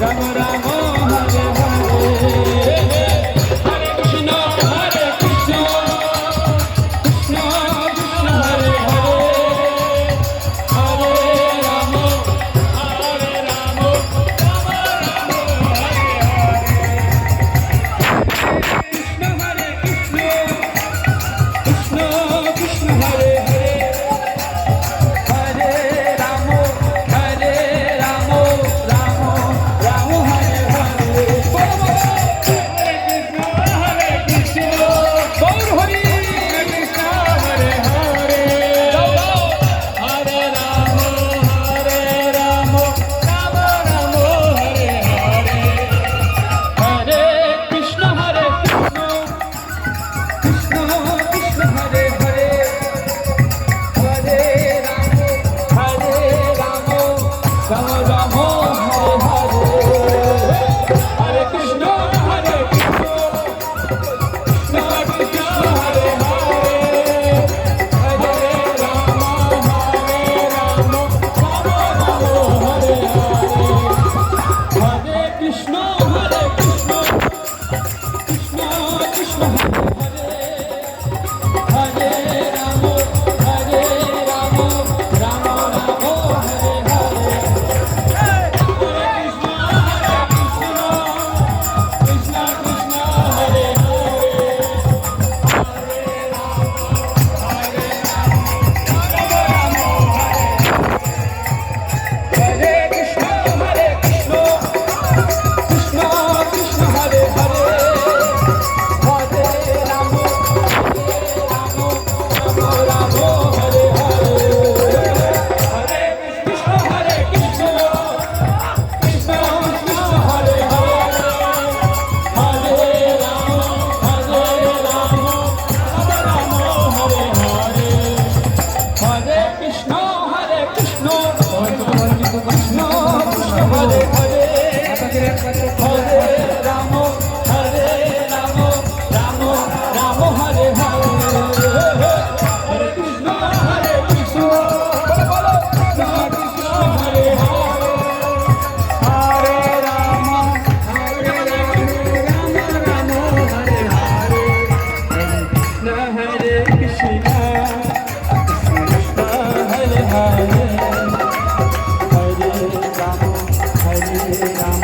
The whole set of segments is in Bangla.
রাম রাম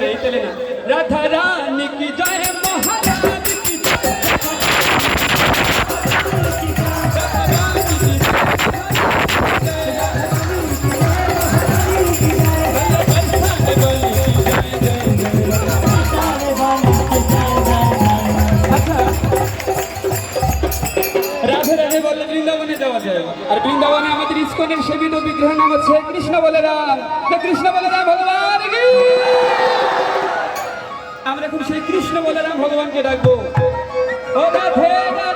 না। রানী আর বৃন্দাবনে আমাদের ইস্কনের সেবিত বিগ্রহের নাম হচ্ছে কৃষ্ণ বলে রাম। কৃষ্ণ বলে রাম এখন সেই কৃষ্ণ বলে রাম ভগবানকে ডাকবো। ও রাধে রাধে।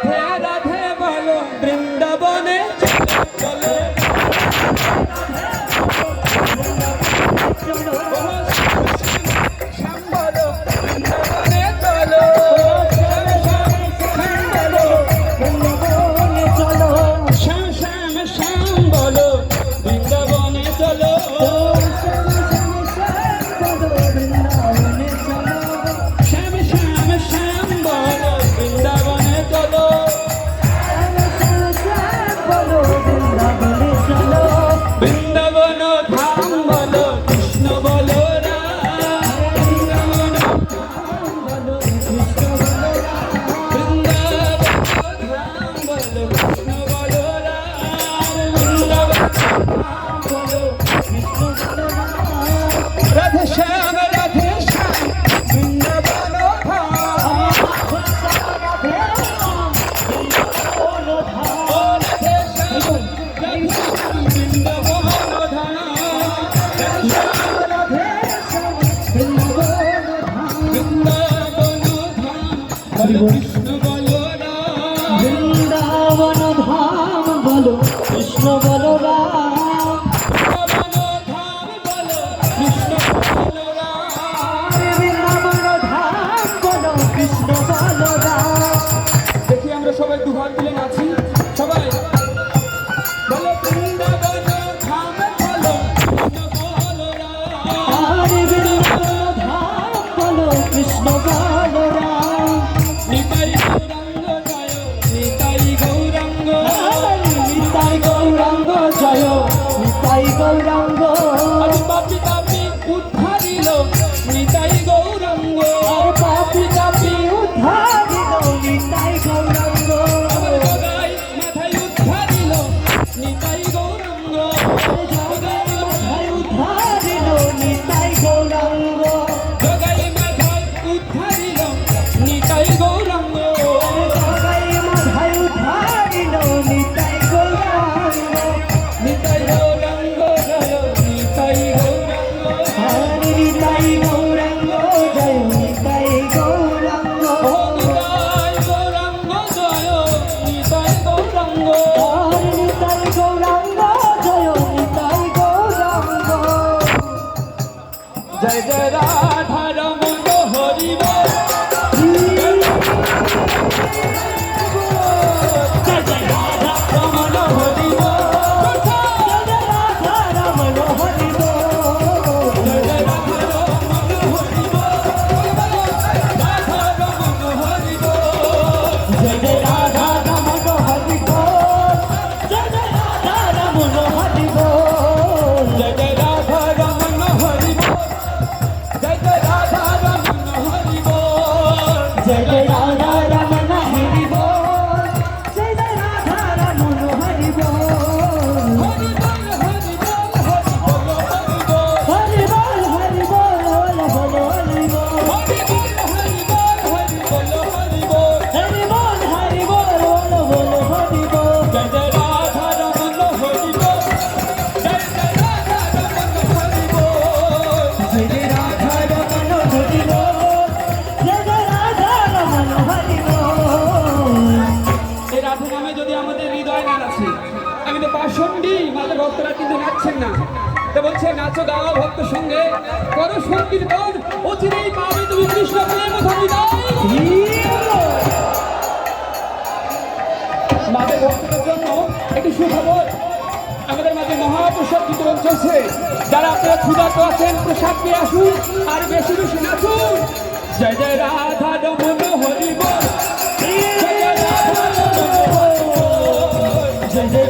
কৃষ্ণ বলবা 让 না। তা বলছে, নাচো, গাও ভক্ত সঙ্গে। করো সংকীর্তন। অচিরেই পাবে তুমি কৃষ্ণ প্রেম মাঝে ভক্তদের জন্য একটি সুখবর। আমাদের মাঝে মহাপ্রসাদ বিতরণ চলছে। যারা আপনারা ক্ষুধার্ত আছেন, প্রসাদ পেয়ে আসুন। আর বেশি বেশি নাচুন। জয় জয়, রাধা রমন হরিবল জয় জয়, রাধা রমন জয় জয়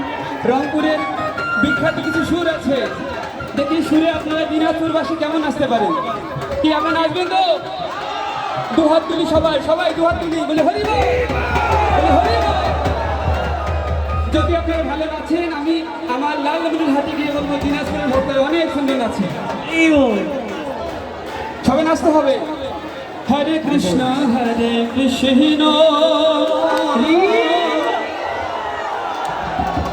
রংপুরের বিখ্যাত কিছু সুর আছে। দেখি সুরে আপনারা দিনাজপুরবাসী কেমন আসতে পারেন? কি আপনারা নাচবেন তো? দু হাত তুলি সবাই সবাই দু হাত তুলি, বলে হরি যদি আপনারা ভালো নাচেন আমি আমার লাল লেবুর হাতে গিয়ে বলব, দিনাজপুরের ভক্তরা অনেক সুন্দর নাচে সবাই নাচতে হবে। হরে কৃষ্ণ হরে কৃষ্ণ।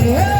হরে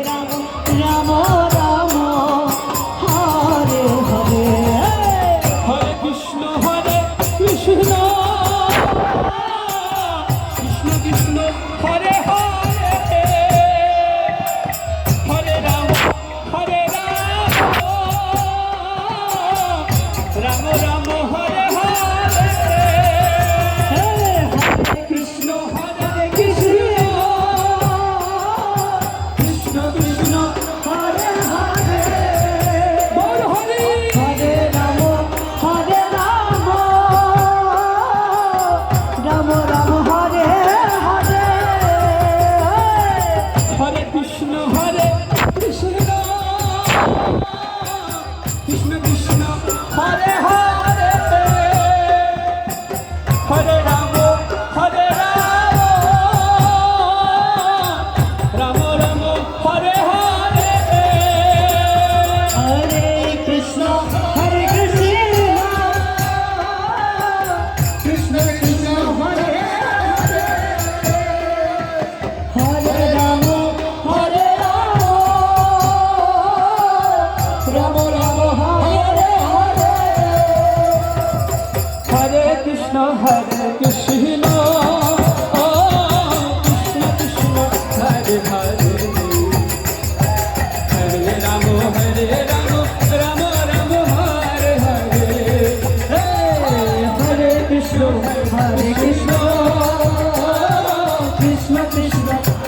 কৃষ্ণ কৃষ্ণ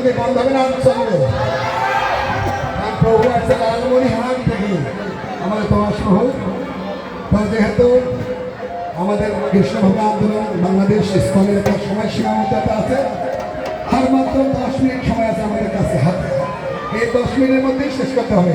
সঙ্গে বন্ধ হবে না চলবে আর প্রভু আছে লালমণি হাট থেকে। আমাদের তোমার শহর যেহেতু আমাদের কৃষ্ণভূমি আন্দোলন, বাংলাদেশ স্কুলের একটা সময় সীমাবদ্ধতা আছে। আর মাত্র দশ মিনিট সময় আছে আমাদের কাছে। হাতে এই দশ মিনিটের মধ্যেই শেষ করতে হবে।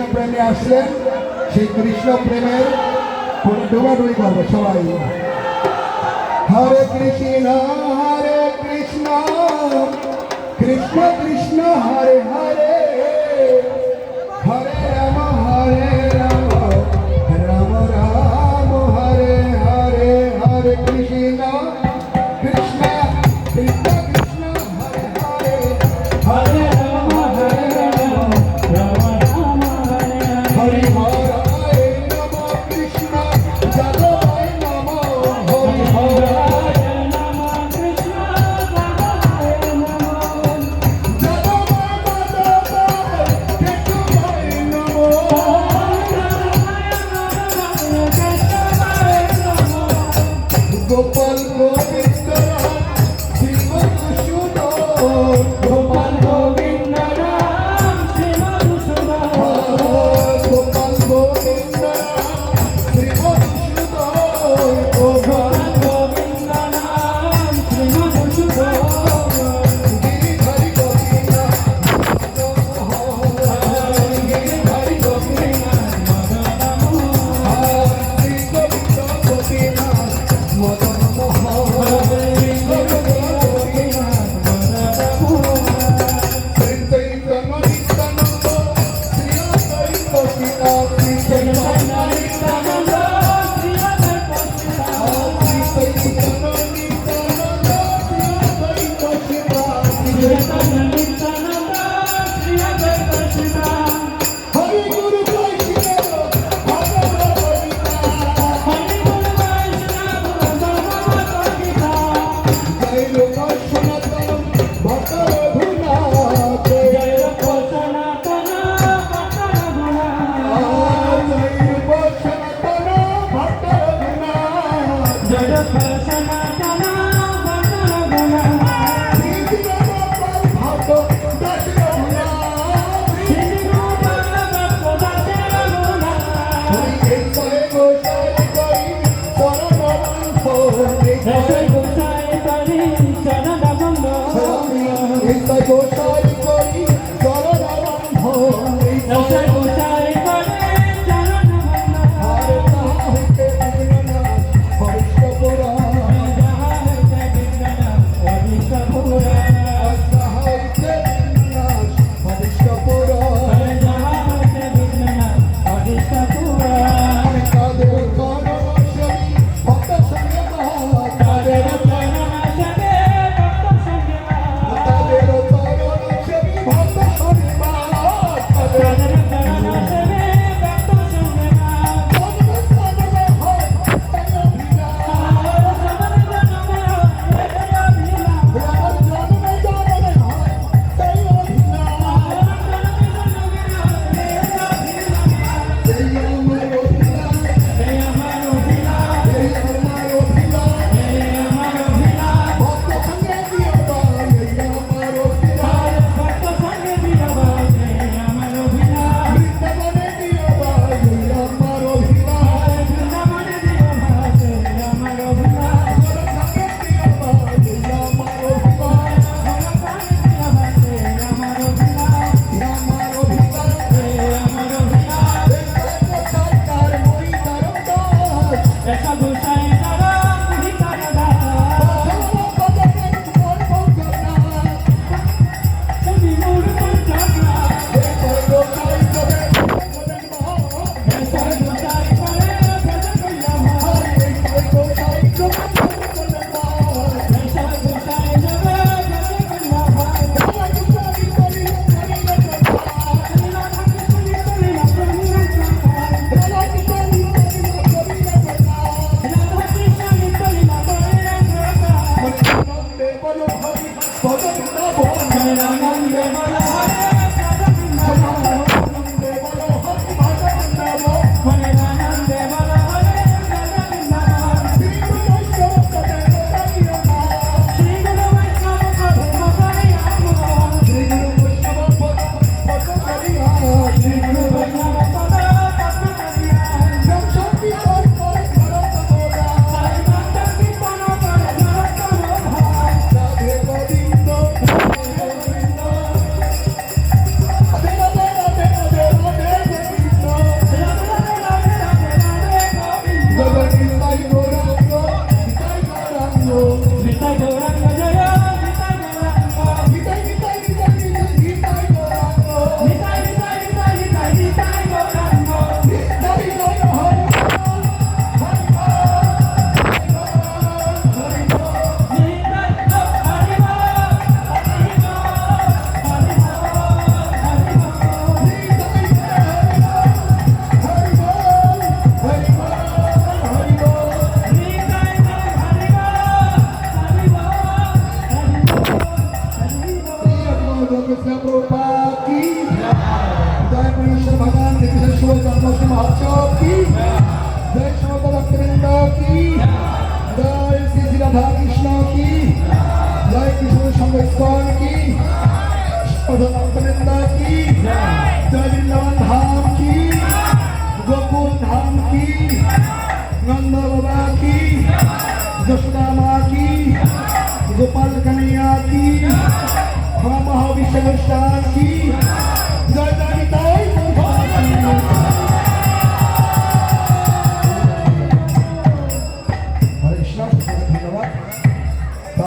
কৃষ্ণ প্রেমে আসলেন, সেই কৃষ্ণ প্রেমের ডোবাডুবি করব সবাই। হরে কৃষ্ণ হরে কৃষ্ণ কৃষ্ণ কৃষ্ণ, হরে হরে Thank you.